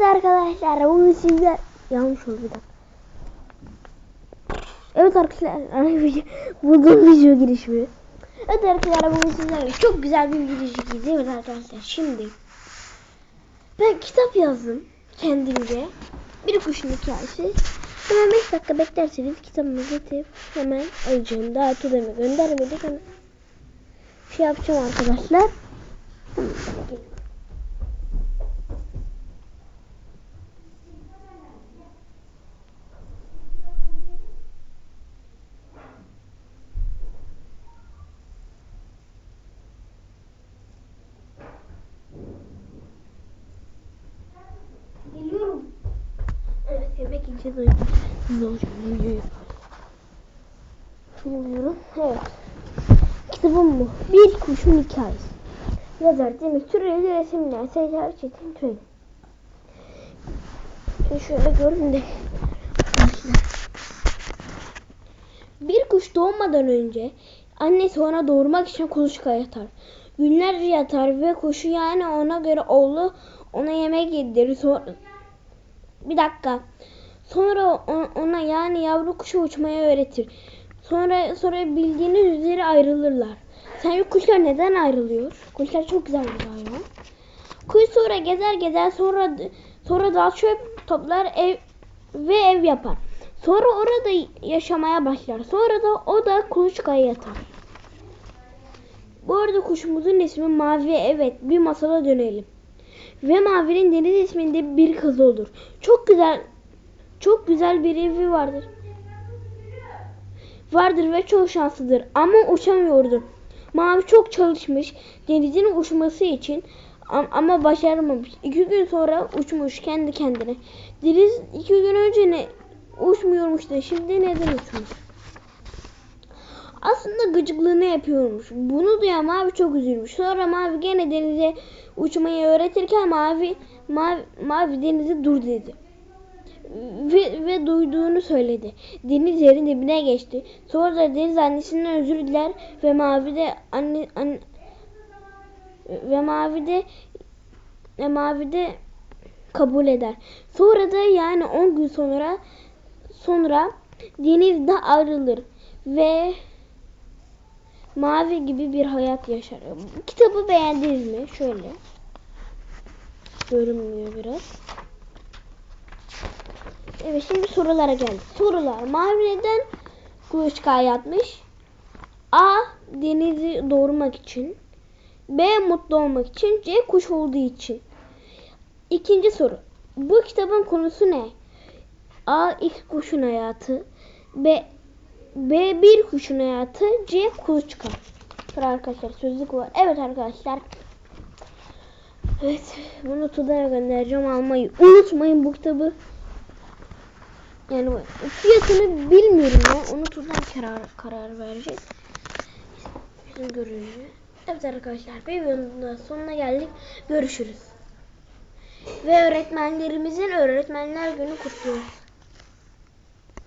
Evet arkadaşlar bugün sizler yanlış oldu bir dakika. Evet arkadaşlar buldum video girişimi. Evet arkadaşlar bugün sizlerle çok güzel bir video. Evet arkadaşlar şimdi ben kitap yazdım kendimce. Bir kuşun hikayesi. Hemen 5 dakika beklerseniz kitabımı getirip hemen alacağım. Daha tudemi göndermedik ama şey yapacağım arkadaşlar. Yiyeceğiz o yüzden olacağım videoyu. Bilmiyorum. Evet. Kitabım bu. Bir kuşun hikayesi. Yazar Demir Türeli resimler Seyler Çetin Türeli. Şimdi şöyle görün de. Bir kuş doğmadan önce annesi ona doğurmak için kuluçka yatar. Günlerce yatar ve kuşu yani ona göre oğlu ona yemek yedirir. Sonra, bir dakika. Sonra ona yani yavru kuşu uçmayı öğretir. Sonra sonra bildiğiniz üzere ayrılırlar. Sence kuşlar neden ayrılıyor? Kuşlar çok güzel bir hayvan. Kuş sonra gezer gezer sonra sonra dağ çöp toplar ev ve ev yapar. Sonra orada yaşamaya başlar. Sonra da o da kuluçkaya yatar. Bu arada kuşumuzun ismi Mavi. Evet bir masala dönelim. Ve Mavi'nin Deniz isminde bir kız olur. Çok güzel çok güzel bir evi vardır. Vardır ve çok şanslıdır ama uçamıyordu. Mavi çok çalışmış denizin uçması için am- ama başaramamış. İki gün sonra uçmuş kendi kendine. Deniz iki gün önce ne uçmuyormuş da şimdi neden uçmuş? Aslında gıcıklığını yapıyormuş. Bunu duyan Mavi çok üzülmüş. Sonra Mavi gene denize uçmayı öğretirken Mavi Mavi, Mavi denize dur dedi. Ve, ve duyduğunu söyledi. Deniz yerin dibine geçti. Sonra da Deniz annesinden özür diler ve Mavi de anne, anne ve Mavi de ve Mavi de kabul eder. Sonra da yani 10 gün sonra sonra Deniz de ayrılır ve Mavi gibi bir hayat yaşar. Kitabı beğendiniz mi? Şöyle. Görünmüyor biraz. Evet şimdi sorulara geldik. Sorular. Mavi neden kuluçkaya yatmış? A. Denizi doğurmak için. B. Mutlu olmak için. C. Kuş olduğu için. İkinci soru. Bu kitabın konusu ne? A. İlk kuşun hayatı. B. B. Bir kuşun hayatı. C. Kuluçka. Sıra arkadaşlar sözlük var. Evet arkadaşlar. Evet. Bunu Tuda'ya göndereceğim. Almayı unutmayın bu kitabı. Yani fiyatını bilmiyorum ya. Onu Tudan karar, karar verecek. Bizim görünce. Evet arkadaşlar bir videonun sonuna geldik. Görüşürüz. Ve öğretmenlerimizin öğretmenler günü kutluyoruz.